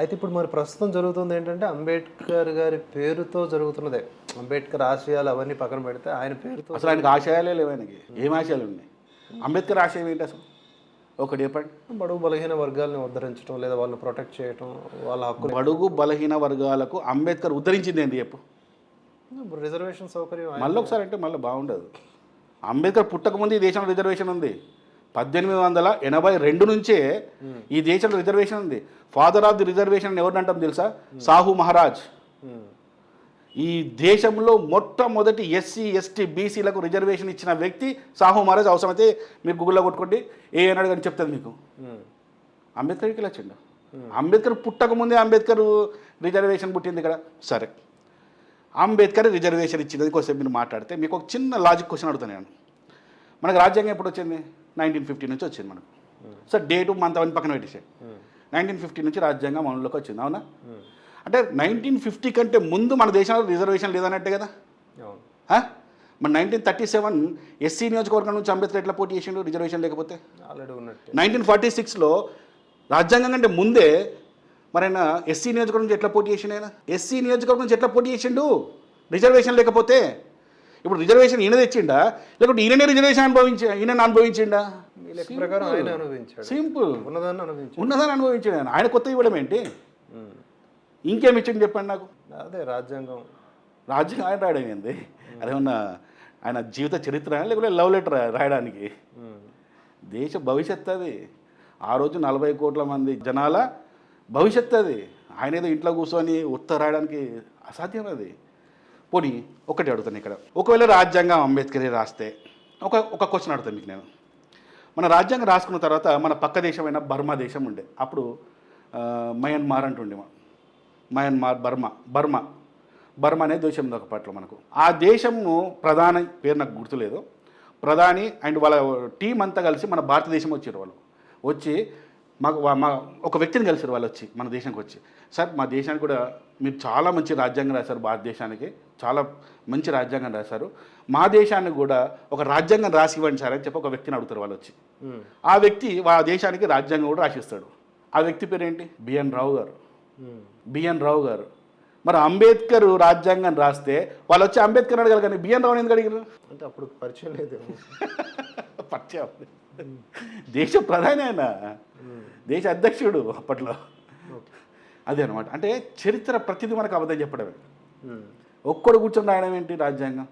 అయితే ఇప్పుడు మరి ప్రస్తుతం జరుగుతుంది ఏంటంటే అంబేద్కర్ గారి పేరుతో జరుగుతున్నదే. అంబేద్కర్ ఆశయాలు అవన్నీ పక్కన పెడితే ఆయన పేరుతో అసలు ఆయనకు ఆశయాలే లేవు ఆయనకి. ఏం ఆశయాలు ఉన్నాయి? అంబేద్కర్ ఆశయం ఏంటి అసలు? ఒకటి చెప్పండి. బడుగు బలహీన వర్గాల్ని ఉద్ధరించడం లేదా వాళ్ళని ప్రొటెక్ట్ చేయటం వాళ్ళ హక్కులు బడుగు బలహీన వర్గాలకు అంబేద్కర్ ఉద్ధరించింది ఏంటి చెప్పు. రిజర్వేషన్ సౌకర్యం మళ్ళీ ఒకసారి అంటే మళ్ళీ బాగుండదు. అంబేద్కర్ పుట్టకముందు ఈ దేశంలో రిజర్వేషన్ ఉంది. పద్దెనిమిది వందల ఎనభై రెండు నుంచే ఈ దేశంలో రిజర్వేషన్ ఉంది. ఫాదర్ ఆఫ్ ది రిజర్వేషన్ ఎవరిని అంటాం తెలుసా? సాహు మహారాజ్. ఈ దేశంలో మొట్టమొదటి ఎస్సీ ఎస్టీ బీసీలకు రిజర్వేషన్ ఇచ్చిన వ్యక్తి సాహు మహారాజ్ అవసరమైతే మీరు గూగుల్లో కొట్టుకోండి. ఏ అన్నాడు కానీ చెప్తుంది మీకు. అంబేద్కర్కి ఇలా వచ్చిండు అంబేద్కర్ పుట్టకముందే అంబేద్కర్ రిజర్వేషన్ పుట్టింది ఇక్కడ సరే. అంబేద్కర్ రిజర్వేషన్ ఇచ్చినది కోసం మీరు మాట్లాడితే మీకు ఒక చిన్న లాజిక్ క్వశ్చన్ అడుగుతాను నేను. మనకు రాజ్యాంగం ఎప్పుడు వచ్చింది? నైన్టీన్ ఫిఫ్టీ నుంచి వచ్చింది మనకు. సో డేటు మంత్ అవన్నీ పక్కన పెట్టేసే నైన్టీన్ ఫిఫ్టీ నుంచి రాజ్యాంగం అమలులోకి వచ్చింది అవునా? అంటే నైన్టీన్ ఫిఫ్టీ కంటే ముందు మన దేశంలో రిజర్వేషన్ లేదన్నట్టే కదా? మరి నైన్టీన్ థర్టీ సెవెన్ ఎస్సీ నియోజకవర్గం నుంచి అంబేద్కర్ ఎట్లా పోటీ చేసిండు రిజర్వేషన్ లేకపోతే? నైన్టీన్ ఫార్టీ సిక్స్లో రాజ్యాంగం కంటే ముందే మరి ఆయన ఎస్సీ నియోజకవర్గం నుంచి ఎట్లా పోటీ చేసిండు ఆయన? ఎస్సీ నియోజకవర్గం నుంచి ఎట్లా పోటీ చేసిండు? రిజర్వేషన్ లేకపోతే? ఇప్పుడు రిజర్వేషన్ ఈయన తెచ్చిండా? లేకపోతే ఈయననే రిజర్వేషన్ అనుభవించి ఈయన అనుభవించిండా? సింపుల్ ఉన్నదాన్ని అనుభవించాడు. ఆయన. ఆయన కొత్త ఇవ్వడం ఏంటి? ఉమ్. ఇంకేం ఇచ్చింది చెప్పండి నాకు. అదే రాజ్యాంగం. రాజ్యాంగం ఆయన రాయడం ఏంది? అదేమన్నా ఆయన జీవిత చరిత్ర లేకపోతే లవ్ లెటర్ రాయడానికి. దేశ భవిష్యత్తు అది. ఆ రోజు నలభై కోట్ల మంది జనాల భవిష్యత్తు అది. ఆయన ఏదో ఇంట్లో కూర్చొని ఉత్తర రాయడానికి అసాధ్యం అది. పోనీ ఒకటి అడుగుతాను ఇక్కడ. ఒకవేళ రాజ్యాంగం అంబేద్కరే రాస్తే ఒక ఒక క్వశ్చన్ అడుగుతాను మీకు నేను. మన రాజ్యాంగం రాసుకున్న తర్వాత మన పక్క దేశమైన బర్మా దేశం ఉండే. అప్పుడు మయన్మార్ అంటుండే మనం. Myanmar Burma Burma. బర్మా అనే దేశం ఒక పట్ల మనకు. ఆ దేశము ప్రధాని పేరు నాకు గుర్తులేదు. ప్రధాని అండ్ వాళ్ళ టీం అంతా కలిసి మన భారతదేశం వచ్చారు వాళ్ళు. వచ్చి మాకు మా ఒక వ్యక్తిని కలిసారు వాళ్ళు వచ్చి మన దేశానికి వచ్చి. సార్ మా దేశానికి కూడా మీరు చాలా మంచి రాజ్యాంగం రాశారు భారతదేశానికి. చాలా మంచి రాజ్యాంగం రాశారు. మా దేశానికి కూడా ఒక రాజ్యాంగం రాసి ఇవ్వండి సార్ అని చెప్పి ఒక వ్యక్తిని అడుగుతారు వాళ్ళు వచ్చి. ఆ వ్యక్తి ఆ దేశానికి రాజ్యాంగం కూడా రాసిస్తాడు. ఆ వ్యక్తి పేరేంటి? బిఎన్ రావు గారు. బిఎన్ రావు గారు. మరి అంబేద్కర్ రాజ్యాంగం రాస్తే వాళ్ళు వచ్చి అంబేద్కర్ అడగాలి కానీ బిఎన్ రావు ఎందుకు అడిగారు అంటే అప్పుడు పరిచయం లేదు. పరిచయం దేశ ప్రధాని ఆయన దేశ అధ్యక్షుడు అప్పట్లో. అదే అనమాట అంటే చరిత్ర ప్రతిదీ మనకు అబద్ధం చెప్పడమే. ఒక్కడు కూర్చొని రాయడం ఏంటి రాజ్యాంగం?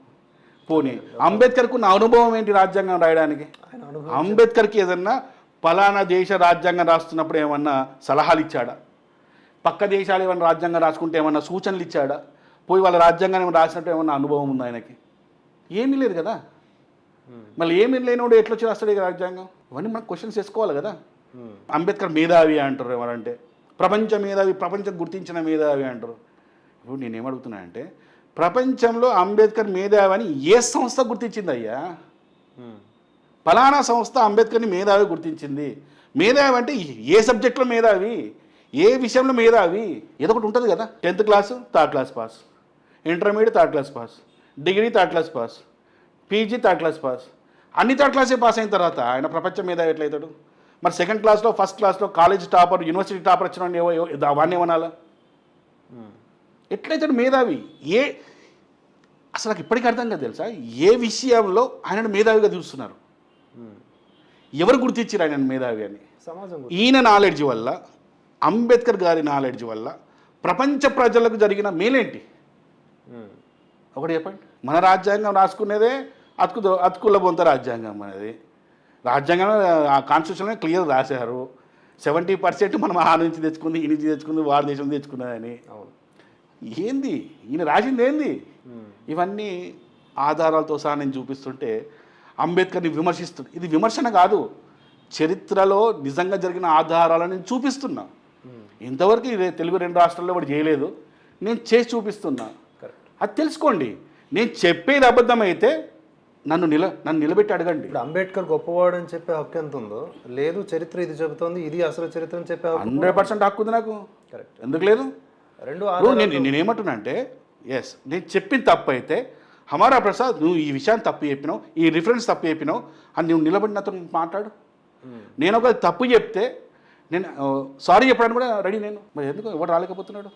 పోనీ అంబేద్కర్కు నా అనుభవం ఏంటి రాజ్యాంగం రాయడానికి? అంబేద్కర్కి ఏదన్నా పలానా దేశ రాజ్యాంగం రాస్తున్నప్పుడు ఏమన్నా సలహాలు ఇచ్చాడా? పక్క దేశాలు ఏమన్నా రాజ్యాంగం రాసుకుంటే ఏమన్నా సూచనలు ఇచ్చాడా? పోయి వాళ్ళ రాజ్యాంగాన్ని రాసినట్టు ఏమన్నా అనుభవం ఉందా ఆయనకి? ఏమీ లేదు కదా. మళ్ళీ ఏమీ లేనివాడు ఎట్లా వచ్చి రాస్తాడు రాజ్యాంగం? ఇవన్నీ మనం క్వశ్చన్స్ వేసుకోవాలి కదా. ఉమ్. అంబేద్కర్ మేధావి అంటారు ఎవరంటే ప్రపంచ మేధావి ప్రపంచం గుర్తించిన మేధావి అంటారు. ఇప్పుడు నేనేమడుగుతున్నా అంటే ప్రపంచంలో అంబేద్కర్ మేధావి అని ఏ సంస్థ గుర్తించింది అయ్యా? ఉమ్. ఫలానా సంస్థ అంబేద్కర్ని మేధావి గుర్తించింది. మేధావి అంటే ఏ సబ్జెక్టులో మేధావి? ఏ విషయంలో మేధావి? ఏదో ఒకటి ఉంటుంది కదా. Tenth class third class pass. Intermediate third class pass. Degree third class pass. PG third class pass అన్ని థర్డ్ క్లాసే పాస్ అయిన తర్వాత ఆయన ప్రపంచ మేధావి ఎట్లయితాడు మరి సెకండ్ క్లాస్లో ఫస్ట్ క్లాస్లో కాలేజ్ టాపర్ యూనివర్సిటీ టాపర్ వచ్చిన ఏవో- వాడిని ఏమనాలా. ఎట్లయితాడు మేధావి ఏ అసలు నాకు ఇప్పటికీ అర్థం కాదు తెలుసా ఏ విషయంలో ఆయనను మేధావిగా చూస్తున్నారు. ఎవరు గుర్తించారు ఆయన మేధావి అని సమాజం. ఈయన నాలెడ్జ్ వల్ల అంబేద్కర్ గారి నాలెడ్జ్ వల్ల ప్రపంచ ప్రజలకు జరిగిన మేలేంటి. ఒకటి చెప్పండి మన రాజ్యాంగం రాసుకునేదే అతుకు అతుకుల బొంత రాజ్యాంగం అనేది. రాజ్యాంగం ఆ కాన్స్టిట్యూషన్లో క్లియర్ రాశారు. సెవెంటీ పర్సెంట్ మనం ఆ నుంచి తెచ్చుకుంది ఈ నుంచి తెచ్చుకుంది వారి దేశం తెచ్చుకున్నదని. ఏంది? ఈయన రాసింది ఏంది. ఇవన్నీ ఆధారాలతో సహా నేను చూపిస్తుంటే అంబేద్కర్ని విమర్శిస్తు ఇది విమర్శన కాదు. చరిత్రలో నిజంగా జరిగిన ఆధారాలను నేను చూపిస్తున్నా. ఇంతవరకు ఇది తెలుగు రెండు రాష్ట్రాల్లో కూడా చేయలేదు. నేను చేసి చూపిస్తున్నా. అది తెలుసుకోండి. నేను చెప్పేది అబద్ధమైతే నన్ను నిల నన్ను నిలబెట్టి అడగండి. ఇప్పుడు అంబేద్కర్ గొప్పవాడు అని చెప్పే హక్కు ఎంత ఉందో లేదు చరిత్ర ఇది చెబుతోంది ఇది అసలు చరిత్ర అని చెప్పే హండ్రెడ్ పర్సెంట్ హక్కు ఉంది నాకు. కరెక్ట్. ఎందుకు లేదు? రెండు నేను నేనేమంటున్నా అంటే ఎస్ నేను చెప్పిన తప్పు అయితే హమారా ప్రసాద్ నువ్వు ఈ విషయాన్ని తప్పు చెప్పినావు ఈ రిఫరెన్స్ తప్పు చెప్పినావు అని నువ్వు నిలబడి నాతో మాట్లాడు. నేను ఒక తప్పు చెప్తే నేను సారీ చెప్పడానికి కూడా రెడీ నేను. మరి ఎందుకు? ఎవరు రాలేకపోతున్నాడు?